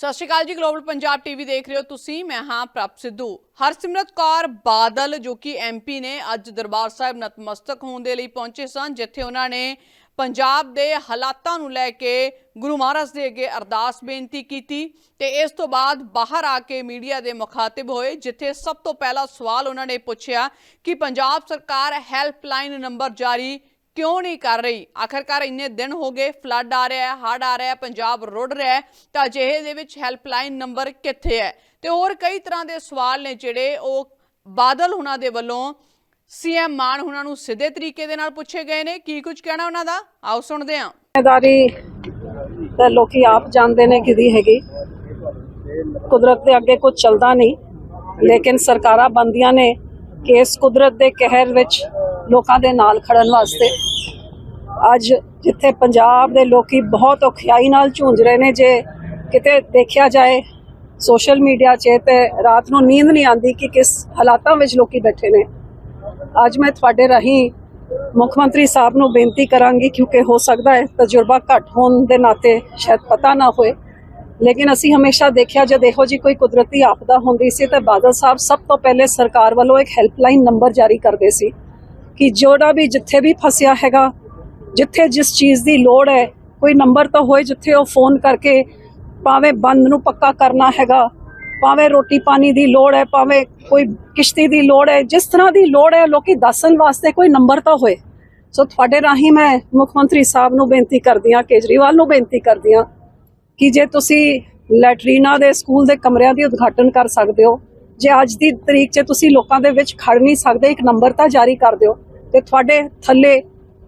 ਸਤਿ ਸ਼੍ਰੀ ਅਕਾਲ ਜੀ global Punjab TV ਦੇਖ ਰਹੇ ਹੋ ਤੁਸੀਂ। ਮੈਂ ਹਾਂ ਪ੍ਰਭ ਸਿੱਧੂ। ਹਰਸਿਮਰਤ ਕੌਰ ਬਾਦਲ, ਜੋ ਕਿ ਐਮਪੀ ਨੇ ਅੱਜ ਦਰਬਾਰ ਸਾਹਿਬ ਨਤਮਸਤਕ ਹੋਣ ਦੇ ਲਈ ਪਹੁੰਚੇ ਸਨ, ਜਿੱਥੇ ਉਹਨਾਂ ਨੇ ਪੰਜਾਬ ਦੇ ਹਾਲਾਤਾਂ ਨੂੰ ਲੈ ਕੇ ਗੁਰੂ ਮਹਾਰਾਜ ਦੇ ਅੱਗੇ ਅਰਦਾਸ ਬੇਨਤੀ ਕੀਤੀ ਤੇ ਇਸ ਤੋਂ ਬਾਅਦ ਬਾਹਰ ਆ ਕੇ ਮੀਡੀਆ ਦੇ ਮੁਖਾਤਿਬ ਹੋਏ, ਜਿੱਥੇ ਸਭ ਤੋਂ ਪਹਿਲਾ ਸਵਾਲ ਉਹਨਾਂ ਨੇ ਪੁੱਛਿਆ ਕਿ ਪੰਜਾਬ ਸਰਕਾਰ ਹੈਲਪਲਾਈਨ ਨੰਬਰ ਜਾਰੀ ਕਿਉਂ ਨਹੀਂ ਕਰ ਰਹੀ? ਆਖਰਕਾਰ ਇੰਨੇ ਦਿਨ ਹੋ ਗਏ ਫਲੱਡ ਆ ਰਿਹਾ ਹੈ, ਹੜ੍ਹ ਆ ਰਿਹਾ ਹੈ, ਪੰਜਾਬ ਰੁੜ ਰਿਹਾ ਹੈ, ਤਾਂ ਅਜਿਹੇ ਦੇ ਵਿੱਚ ਹੈਲਪਲਾਈਨ ਨੰਬਰ ਕਿੱਥੇ ਹੈ? ਤੇ ਹੋਰ ਕਈ ਤਰ੍ਹਾਂ ਦੇ ਸਵਾਲ ਨੇ ਜਿਹੜੇ ਉਹ ਬਾਦਲ ਹੁਣਾਂ ਦੇ ਵੱਲੋਂ ਸੀਐਮ ਮਾਨ ਹੁਣਾਂ ਨੂੰ ਸਿੱਧੇ ਤਰੀਕੇ ਦੇ ਨਾਲ ਪੁੱਛੇ ਗਏ ਨੇ। ਕੀ ਕੁਝ ਕਹਿਣਾ ਉਹਨਾਂ ਦਾ? ਆਓ ਸੁਣਦੇ ਹਾਂ। ਜ਼ਿੰਮੇਦਾਰੀ ਤਾਂ ਲੋਕੀ ਆਪ ਜਾਣਦੇ ਨੇ ਕਿਹਦੀ ਹੈਗੀ। ਕੁਦਰਤ ਦੇ ਅੱਗੇ ਕੁਝ ਚੱਲਦਾ ਨਹੀਂ, ਲੇਕਿਨ ਸਰਕਾਰਾਂ ਬੰਦੀਆਂ ਨੇ ਕਿ ਇਸ ਕੁਦਰਤ ਦੇ ਕਹਿਰ ਵਿੱਚ ਲੋਕਾਂ ਦੇ ਨਾਲ ਖੜਨ ਵਾਸਤੇ। ਅੱਜ ਜਿੱਥੇ ਪੰਜਾਬ ਦੇ ਲੋਕੀ ਬਹੁਤ ਔਖਿਆਈ ਨਾਲ ਝੂੰਝ ਰਹੇ ਨੇ, ਜੇ ਕਿਤੇ ਦੇਖਿਆ ਜਾਏ ਸੋਸ਼ਲ ਮੀਡੀਆ 'ਚ, ਤੇ ਰਾਤ ਨੂੰ ਨੀਂਦ ਨਹੀਂ ਆਉਂਦੀ ਕਿ ਕਿਸ ਹਾਲਾਤਾਂ ਵਿੱਚ ਲੋਕੀ ਬੈਠੇ ਨੇ। ਅੱਜ ਮੈਂ ਤੁਹਾਡੇ ਰਾਹੀਂ ਮੁੱਖ ਮੰਤਰੀ ਸਾਹਿਬ ਨੂੰ ਬੇਨਤੀ ਕਰਾਂਗੀ, ਕਿਉਂਕਿ ਹੋ ਸਕਦਾ ਹੈ ਤਜਰਬਾ ਘੱਟ ਹੋਣ ਦੇ ਨਾਤੇ ਸ਼ਾਇਦ ਪਤਾ ਨਾ ਹੋਏ। ਲੇਕਿਨ ਅਸੀਂ ਹਮੇਸ਼ਾ ਦੇਖਿਆ, ਜਦ ਇਹੋ ਜੀ ਕੋਈ ਕੁਦਰਤੀ ਆਪਦਾ ਹੁੰਦੀ ਸੀ, ਤਾਂ ਬਾਦਲ ਸਾਹਿਬ ਸਭ ਤੋਂ ਪਹਿਲੇ ਸਰਕਾਰ ਵੱਲੋਂ ਇੱਕ ਹੈਲਪਲਾਈਨ ਨੰਬਰ ਜਾਰੀ ਕਰਦੇ ਸੀ। ਕਿ ਜਿਹੜਾ ਵੀ ਜਿੱਥੇ ਵੀ ਫਸਿਆ ਹੈਗਾ, ਜਿੱਥੇ ਜਿਸ ਚੀਜ਼ ਦੀ ਲੋੜ ਹੈ, ਕੋਈ ਨੰਬਰ ਤਾਂ ਹੋਏ ਜਿੱਥੇ ਉਹ ਫੋਨ ਕਰਕੇ ਭਾਵੇਂ ਬੰਦ ਨੂੰ ਪੱਕਾ ਕਰਨਾ ਹੈਗਾ, ਭਾਵੇਂ ਰੋਟੀ ਪਾਣੀ ਦੀ ਲੋੜ ਹੈ, ਭਾਵੇਂ ਕੋਈ ਕਿਸ਼ਤੀ ਦੀ ਲੋੜ ਹੈ, ਜਿਸ ਤਰ੍ਹਾਂ ਦੀ ਲੋੜ ਹੈ, ਲੋਕੀ ਦੱਸਣ ਵਾਸਤੇ ਕੋਈ ਨੰਬਰ ਤਾਂ ਹੋਏ। ਸੋ ਤੁਹਾਡੇ ਰਾਹੀਂ ਮੈਂ ਮੁੱਖ ਮੰਤਰੀ ਸਾਹਿਬ ਨੂੰ ਬੇਨਤੀ ਕਰਦੀ ਹਾਂ, ਕੇਜਰੀਵਾਲ ਨੂੰ ਬੇਨਤੀ ਕਰਦੀ ਹਾਂ ਕਿ ਜੇ ਤੁਸੀਂ ਲੈਟਰੀਨਾ ਦੇ ਸਕੂਲ ਦੇ ਕਮਰਿਆਂ ਦੀ ਉਦਘਾਟਨ ਕਰ ਸਕਦੇ ਹੋ, ਜੇ ਅੱਜ ਦੀ ਤਰੀਕ 'ਚ ਤੁਸੀਂ ਲੋਕਾਂ ਦੇ ਵਿੱਚ ਖੜ ਨਹੀਂ ਸਕਦੇ, ਇੱਕ ਨੰਬਰ ਤਾਂ ਜਾਰੀ ਕਰ ਦਿਓ। ਤੇ ਤੁਹਾਡੇ ਥੱਲੇ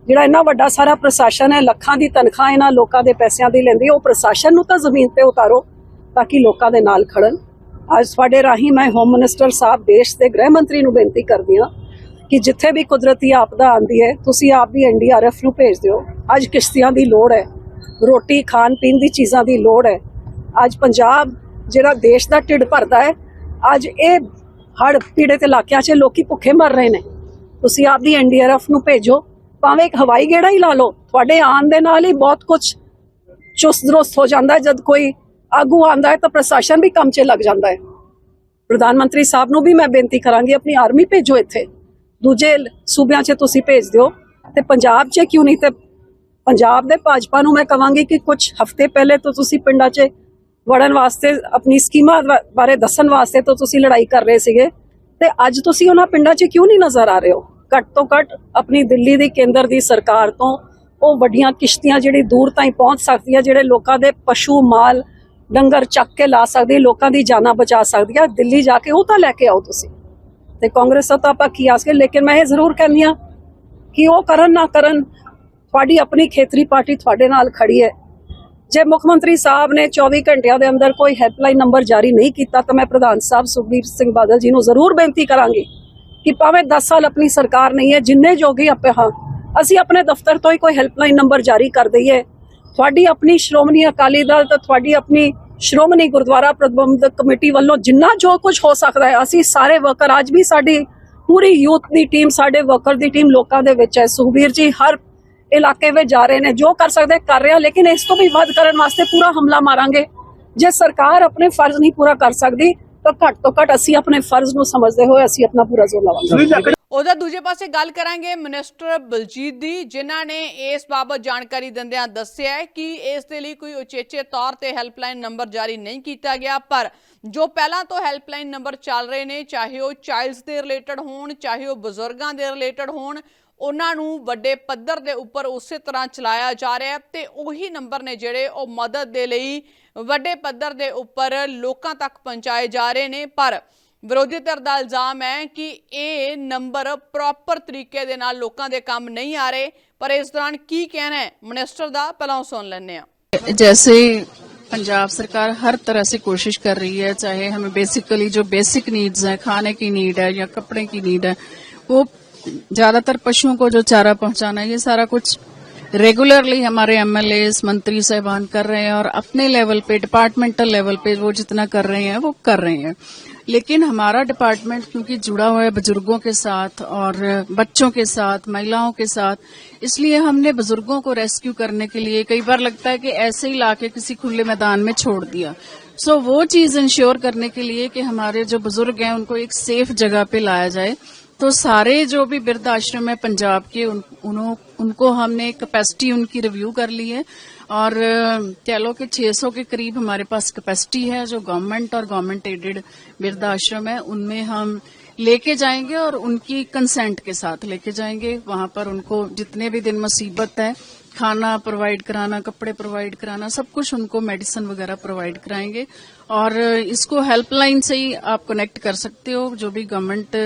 ਜਿਹੜਾ ਇੰਨਾ ਵੱਡਾ ਸਾਰਾ ਪ੍ਰਸ਼ਾਸਨ ਹੈ, ਲੱਖਾਂ ਦੀ ਤਨਖਾਹ ਇਹਨਾਂ ਲੋਕਾਂ ਦੇ ਪੈਸਿਆਂ ਦੀ ਲੈਂਦੀ ਉਹ ਪ੍ਰਸ਼ਾਸਨ ਨੂੰ ਤਾਂ ਜ਼ਮੀਨ ਤੇ ਉਤਾਰੋ ਤਾਂ ਕਿ ਲੋਕਾਂ ਦੇ ਨਾਲ ਖੜਨ। ਅੱਜ ਤੁਹਾਡੇ ਰਾਹੀਂ ਮੈਂ ਹੋਮ ਮਿਨਿਸਟਰ ਸਾਹਿਬ, ਦੇਸ਼ ਦੇ ਗ੍ਰਹਿ ਮੰਤਰੀ ਨੂੰ ਬੇਨਤੀ ਕਰਦੀ ਹਾਂ ਕਿ ਜਿੱਥੇ ਵੀ ਕੁਦਰਤੀ ਆਪਦਾ ਆਂਦੀ ਹੈ, ਤੁਸੀਂ ਆਪ ਵੀ ਐਨਡੀਆਰਐਫ ਨੂੰ ਭੇਜ ਦਿਓ। ਅੱਜ ਕਿਸ਼ਤੀਆਂ ਦੀ ਲੋੜ ਹੈ, ਰੋਟੀ, ਖਾਣ ਪੀਣ ਦੀ ਚੀਜ਼ਾਂ ਦੀ ਲੋੜ ਹੈ। ਅੱਜ ਪੰਜਾਬ ਜਿਹੜਾ ਦੇਸ਼ ਦਾ ਢਿੱਡ ਭਰਦਾ ਹੈ, ਅੱਜ ਇਹ ਹੜ ਪੀੜਤ ਇਲਾਕਿਆਂ 'ਚ ਲੋਕੀ ਭੁੱਖੇ ਮਰ ਰਹੇ ਨੇ। ਤੁਸੀਂ ਆਪਦੀ ਐਨਡੀਆਰਐਫ ਨੂੰ ਭੇਜੋ, ਭਾਵੇਂ ਇੱਕ ਹਵਾਈ ਗੇੜਾ ਹੀ ਲਾ ਲਓ, ਤੁਹਾਡੇ ਆਉਣ ਦੇ ਨਾਲ ਹੀ ਬਹੁਤ ਕੁਝ ਚੁਸਤ ਦਰੁਸਤ ਹੋ ਜਾਂਦਾ ਹੈ। ਜਦ ਕੋਈ ਆਗੂ ਆਂਦਾ ਹੈ ਤਾਂ ਪ੍ਰਸ਼ਾਸਨ ਵੀ ਕੰਮ 'ਚ ਲੱਗ ਜਾਂਦਾ ਹੈ। ਪ੍ਰਧਾਨ ਮੰਤਰੀ ਸਾਹਿਬ ਨੂੰ ਵੀ ਮੈਂ ਬੇਨਤੀ ਕਰਾਂਗੀ, ਆਪਣੀ ਆਰਮੀ ਭੇਜੋ ਇੱਥੇ। ਦੂਜੇ ਸੂਬਿਆਂ 'ਚ ਤੁਸੀਂ ਭੇਜ ਦਿਓ। ਤੇ ਪੰਜਾਬ 'ਚ ਕਿਉਂ ਨਹੀਂ ਤੇ ਪੰਜਾਬ ਦੇ ਭਾਜਪਾ ਨੂੰ ਮੈਂ ਕਹਾਂਗੀ ਕਿ ਕੁਝ ਹਫ਼ਤੇ ਪਹਿਲੇ ਤੋਂ ਤੁਸੀਂ ਪਿੰਡਾਂ 'ਚ ਵੜਨ ਵਾਸਤੇ, ਆਪਣੀ ਸਕੀਮਾਂ ਵਾ- ਬਾਰੇ ਦੱਸਣ ਵਾਸਤੇ ਤੋਂ ਤੁਸੀਂ ਲੜਾਈ ਕਰ ਰਹੇ ਸੀਗੇ। ਤੇ ਅੱਜ ਤੁਸੀਂ ਉਹਨਾਂ ਪਿੰਡਾਂ 'ਚ ਕਿਉਂ ਨਹੀਂ ਨਜ਼ਰ ਆ ਰਹੇ ਹੋ? ਘੱਟ ਤੋਂ ਘੱਟ ਆਪਣੀ ਦਿੱਲੀ ਦੀ ਕੇਂਦਰ ਦੀ ਸਰਕਾਰ ਤੋਂ ਉਹ ਵੱਡੀਆਂ ਕਿਸ਼ਤੀਆਂ ਜਿਹੜੀ ਦੂਰ ਤਾਈਂ ਪਹੁੰਚ ਸਕਦੀਆਂ ਜਿਹੜੇ ਲੋਕਾਂ ਦੇ ਪਸ਼ੂ ਮਾਲ ਡੰਗਰ ਚੱਕ ਕੇ ਲਾ ਸਕਦੀ, ਲੋਕਾਂ ਦੀ ਜਾਨਾਂ ਬਚਾ ਸਕਦੀ ਆ। ਦਿੱਲੀ ਜਾ ਕੇ ਉਹ ਤਾਂ ਲੈ ਕੇ ਆਓ ਤੁਸੀਂ। ਤੇ ਕਾਂਗਰਸ ਤੋਂ ਤਾਂ ਆਪਾਂ ਕੀ ਆਸ ਕੇ ਲੇਕਿਨ ਮੈਂ ਇਹ ਜ਼ਰੂਰ ਕਹਿੰਦੀ ਹਾਂ ਕਿ ਉਹ ਕਰਨ ਨਾ ਕਰਨ, ਤੁਹਾਡੀ ਆਪਣੀ ਖੇਤਰੀ ਪਾਰਟੀ ਤੁਹਾਡੇ ਨਾਲ ਖੜੀ ਹੈ। ਜੇ ਮੁੱਖ ਮੰਤਰੀ ਸਾਹਿਬ ਨੇ 24 ਘੰਟਿਆਂ ਦੇ ਅੰਦਰ ਕੋਈ ਹੈਲਪਲਾਈਨ ਨੰਬਰ ਜਾਰੀ ਨਹੀਂ ਕੀਤਾ, ਤਾਂ ਮੈਂ ਪ੍ਰਧਾਨ ਸਾਹਿਬ ਸੁਖਬੀਰ ਸਿੰਘ ਬਾਦਲ ਜੀ ਨੂੰ ਜ਼ਰੂਰ ਬੇਨਤੀ ਕਰਾਂਗੀ ਕਿ ਭਾਵੇਂ 10 ਸਾਲ ਆਪਣੀ ਸਰਕਾਰ ਨਹੀਂ ਹੈ, ਜਿੰਨੇ ਜੋਗੇ ਆਪੇ ਹਾਂ, ਅਸੀਂ ਆਪਣੇ ਦਫ਼ਤਰ ਤੋਂ ਹੀ ਕੋਈ ਹੈਲਪਲਾਈਨ ਨੰਬਰ ਜਾਰੀ ਕਰ ਦਈਏ। ਤੁਹਾਡੀ ਆਪਣੀ ਸ਼੍ਰੋਮਣੀ ਅਕਾਲੀ ਦਲ ਤੇ ਤੁਹਾਡੀ ਆਪਣੀ ਸ਼੍ਰੋਮਣੀ ਗੁਰਦੁਆਰਾ ਪ੍ਰਬੰਧਕ ਕਮੇਟੀ ਵੱਲੋਂ ਜਿੰਨਾ ਜੋ ਕੁਝ ਹੋ ਸਕਦਾ ਹੈ, ਅਸੀਂ ਸਾਰੇ ਵਰਕਰ ਅੱਜ ਵੀ ਸਾਡੀ ਪੂਰੀ ਯੂਥ ਦੀ ਟੀਮ ਸਾਡੇ ਵਰਕਰ ਦੀ ਟੀਮ ਲੋਕਾਂ ਦੇ ਵਿੱਚ ਹੈ। ਸੁਖਬੀਰ ਜੀ, ਹਰ ਇਲਾਕੇ ਵਿੱਚ ਜਾ ਰਹੇ ਨੇ ਜੋ ਕਰ ਸਕਦੇ ਕਰ ਰਿਹਾ ਲੇਕਿਨ ਇਸ ਤੋਂ ਵੀ ਵੱਧ ਕਰਨ ਵਾਸਤੇ ਪੂਰਾ ਹਮਲਾ ਮਾਰਾਂਗੇ। ਜੇ ਸਰਕਾਰ ਆਪਣੇ ਫਰਜ਼ ਨਹੀਂ ਪੂਰਾ ਕਰ ਸਕਦੀ ਤਾਂ ਘੱਟ ਤੋਂ ਘੱਟ ਅਸੀਂ ਆਪਣੇ ਫਰਜ਼ ਨੂੰ ਸਮਝਦੇ ਹੋਏ ਅਸੀਂ ਆਪਣਾ ਪੂਰਾ ਜ਼ੋਰ ਲਾਵਾਂਗੇ। ਉਹਦਾ ਦੂਜੇ ਪਾਸੇ ਗੱਲ ਕਰਾਂਗੇ ਮਿਨਿਸਟਰ ਬਲਜੀਤ ਦੀ ਜਿਨ੍ਹਾਂ ਨੇ ਇਸ ਬਾਬਤ ਜਾਣਕਾਰੀ ਦਿੰਦਿਆਂ ਦੱਸਿਆ ਹੈ ਕਿ ਇਸ ਦੇ ਲਈ ਕੋਈ ਉਚੇਚੇ ਤੌਰ ਤੇ ਹੈਲਪਲਾਈਨ ਨੰਬਰ ਜਾਰੀ ਨਹੀਂ ਕੀਤਾ ਗਿਆ ਪਰ ਜੋ ਪਹਿਲਾਂ ਤੋਂ ਹੈਲਪਲਾਈਨ ਨੰਬਰ ਚੱਲ ਰਹੇ ਨੇ ਚਾਹੇ ਉਹ ਚਾਈਲਡਸ ਦੇ ਰਿਲੇਟਡ ਹੋਣ ਚਾਹੇ ਉਹ ਬਜ਼ੁਰਗਾਂ ਦੇ ਰਿਲੇਟਡ ਹੋਣ ਉਹਨਾਂ ਨੂੰ ਵੱਡੇ ਪੱਧਰ ਦੇ ਉੱਪਰ ਉਸੇ ਤਰ੍ਹਾਂ ਚਲਾਇਆ ਜਾ ਰਿਹਾ ਹੈ ਤੇ ਉਹੀ ਨੰਬਰ ਨੇ ਜਿਹੜੇ ਉਹ ਮਦਦ ਦੇ ਲਈ ਵੱਡੇ ਪੱਧਰ ਦੇ ਉੱਪਰ ਲੋਕਾਂ ਤੱਕ ਪਹੁੰਚਾਏ ਜਾ ਰਹੇ ਨੇ ਪਰ ਵਿਰੋਧੀ ਧਿਰ ਦਾ ਇਲਜ਼ਾਮ ਹੈ ਕਿ ਇਹ ਨੰਬਰ ਪ੍ਰੋਪਰ ਤਰੀਕੇ ਦੇ ਨਾਲ ਲੋਕਾਂ ਦੇ ਕੰਮ ਨਹੀਂ ਆ ਰਹੇ ਪਰ ਇਸ ਦੌਰਾਨ ਕੀ ਕਹਿਣਾ ਹੈ ਮਿਨਿਸਟਰ ਦਾ ਪਹਿਲਾਂ ਉਹ ਸੁਣ ਲੈਂਦੇ ਆ जैसे पंजाब सरकार हर तरह से कोशिश कर रही है चाहे हमें बेसिकली जो बेसिक नीड्स हैं खाने की नीड है या कपड़े की नीड है वो ज़्यादातर पशुओं को जो चारा पहुंचाना ये सारा कुछ रेगुलरली हमारे एमएलए मंत्री साहबान कर रहे हैं और अपने लेवल पे डिपार्टमेंटल लेवल पे वो जितना कर रहे हैं वो कर रहे हैं। लेकिन हमारा डिपार्टमेंट क्योंकि जुड़ा हुआ है बुज़ुर्गों के साथ और बच्चों के साथ महिलाओं के साथ इसलिए हमने बुज़ुर्गों को रेस्क्यू करने के लिए कई बार लगता है कि ऐसे ही लाके किसी खुले मैदान में छोड़ दिया। सो so, वो चीज़ इंश्योर करने के लिए कि हमारे जो बुज़ुर्ग हैं उनको एक सेफ़ जगह पे लाया जाए। तो सारे जो भी वृद्ध आश्रम है पंजाब के उन, उन्हों, उनको हमने कैपेसिटी उनकी रिव्यू कर ली है। और कह लो कि 600 के करीब हमारे पास कैपेसिटी है जो गवर्नमेंट और गवर्नमेंट एडेड वृद्ध आश्रम है उनमें हम लेके जाएँगे और उनकी कंसेंट के साथ लेके जाएँगे। वहाँ पर उनको जितने भी दिन मुसीबत है खाना प्रोवाइड कराना कपड़े प्रोवाइड कराना सब कुछ उनको मेडिसिन वगैरह प्रोवाइड कराएँगे। और इसको हेल्पलाइन से ही आप कनेक्ट कर सकते हो जो भी गवर्नमेंट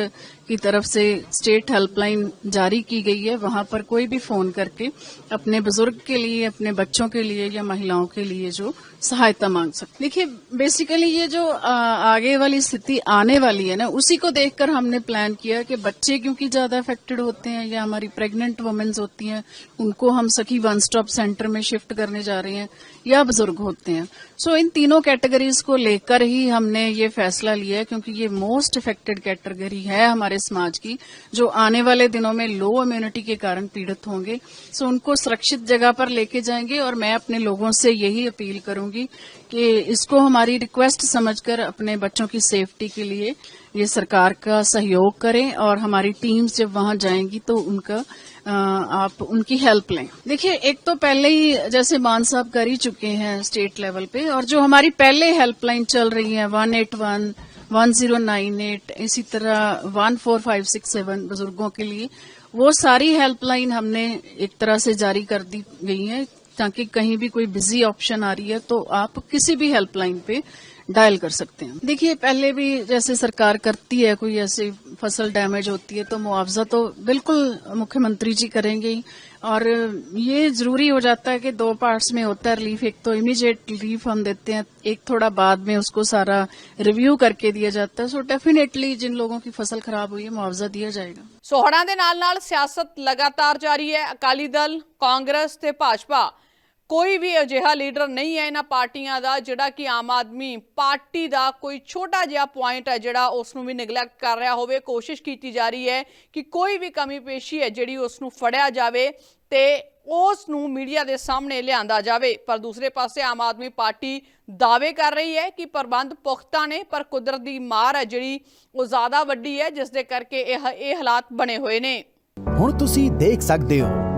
की तरफ़ से स्टेट हेल्पलाइन जारी की गई है। वहाँ पर कोई भी फ़ोन करके अपने बुज़ुर्ग के लिए, अपने बच्चों के लिए या महिलाओं के लिए जो सहायता मांग सकते देखिए बेसिकली ये जो आगे वाली स्थिति आने वाली है ना, उसी को देखकर हमने प्लान किया कि बच्चे क्योंकि ज़्यादा अफेक्टेड होते हैं या हमारी प्रेग्नेंट वुमेन्स होती हैं, उनको हम सखी वन स्टॉप सेंटर में शिफ्ट करने जा रहे हैं या बुज़ुर्ग होते हैं। सो इन तीनों कैटेगरीज को लेकर ही हमने ये फैसला लिया क्योंकि ये मोस्ट अफेक्टेड कैटेगरी है हमारे समाज की, जो आने वाले दिनों में लो इम्यूनिटी के कारण पीड़ित होंगे सो उनको सुरक्षित जगह पर लेके जाएँगे और मैं अपने लोगों से यही अपील करूँगी कि इसको हमारी रिक्वेस्ट समझकर अपने बच्चों की सेफ्टी के लिए ये सरकार का सहयोग करें और हमारी टीम्स जब वहाँ जाएँगी तो उनका आप उनकी हेल्प लें। देखिए, एक तो पहले ही जैसे मान साहब कर ही चुके हैं स्टेट लेवल पे और जो हमारी पहले हेल्पलाइन चल रही है one eight one one zero nine eight इसी तरह one four five six seven बुज़ुर्गों के लिए वो सारी हेल्पलाइन हमने एक तरह से जारी कर दी गई है, ताकि कहीं भी कोई बिज़ी ऑप्शन आ रही है तो आप किसी भी हेल्पलाइन पे डायल कर सकते हैं। देखिए, पहले भी जैसे सरकार करती है कोई ऐसी फसल डैमेज होती है तो मुआवजा तो बिल्कुल मुख्यमंत्री जी करेंगे ही और ये जरूरी हो जाता है कि दो पार्ट्स में होता है रिलीफ एक तो इमीडिएट रिलीफ हम देते हैं एक थोड़ा बाद में उसको सारा रिव्यू करके दिया जाता है सो डेफिनेटली जिन लोगों की फसल खराब हुई है मुआवजा दिया जाएगा ਸੋਹਣਾ ਦੇ ਨਾਲ ਨਾਲ ਸਿਆਸਤ ਲਗਾਤਾਰ ਜਾਰੀ ਹੈ ਅਕਾਲੀ ਦਲ ਕਾਂਗਰਸ ਤੇ ਭਾਜਪਾ ਕੋਈ ਵੀ ਅਜਿਹਾ ਲੀਡਰ ਨਹੀਂ ਹੈ ਇਹਨਾਂ ਪਾਰਟੀਆਂ ਦਾ, ਜਿਹੜਾ ਕਿ ਆਮ ਆਦਮੀ ਪਾਰਟੀ ਦਾ ਕੋਈ ਛੋਟਾ ਜਿਹਾ ਪੁਆਇੰਟ ਹੈ ਜਿਹੜਾ ਉਸ ਨੂੰ ਵੀ ਨਿਗਲੈਕਟ ਕਰ ਰਿਹਾ ਹੋਵੇ, ਕੋਸ਼ਿਸ਼ ਕੀਤੀ ਜਾ ਰਹੀ ਹੈ ਕਿ ਕੋਈ ਵੀ ਕਮੀ ਪੇਸ਼ੀ ਹੈ ਜਿਹੜੀ ਉਸ ਨੂੰ ਫੜਿਆ ਜਾਵੇ ਤੇ ਉਸ ਨੂੰ ਮੀਡੀਆ ਦੇ ਸਾਹਮਣੇ ਲਿਆਂਦਾ ਜਾਵੇ। ਪਰ ਦੂਸਰੇ ਪਾਸੇ ਆਮ ਆਦਮੀ ਪਾਰਟੀ ਦਾਅਵੇ ਕਰ ਰਹੀ ਹੈ ਕਿ ਪ੍ਰਬੰਧ ਪੁਖਤਾ ਨੇ, ਪਰ ਕੁਦਰਤ ਦੀ ਮਾਰ ਹੈ ਜਿਹੜੀ ਉਹ ਜ਼ਿਆਦਾ ਵੱਡੀ ਹੈ, ਜਿਸ ਦੇ ਕਰਕੇ ਇਹ ਇਹ ਹਾਲਾਤ ਬਣੇ ਹੋਏ ਨੇ। ਹੁਣ ਤੁਸੀਂ ਦੇਖ ਸਕਦੇ ਹੋ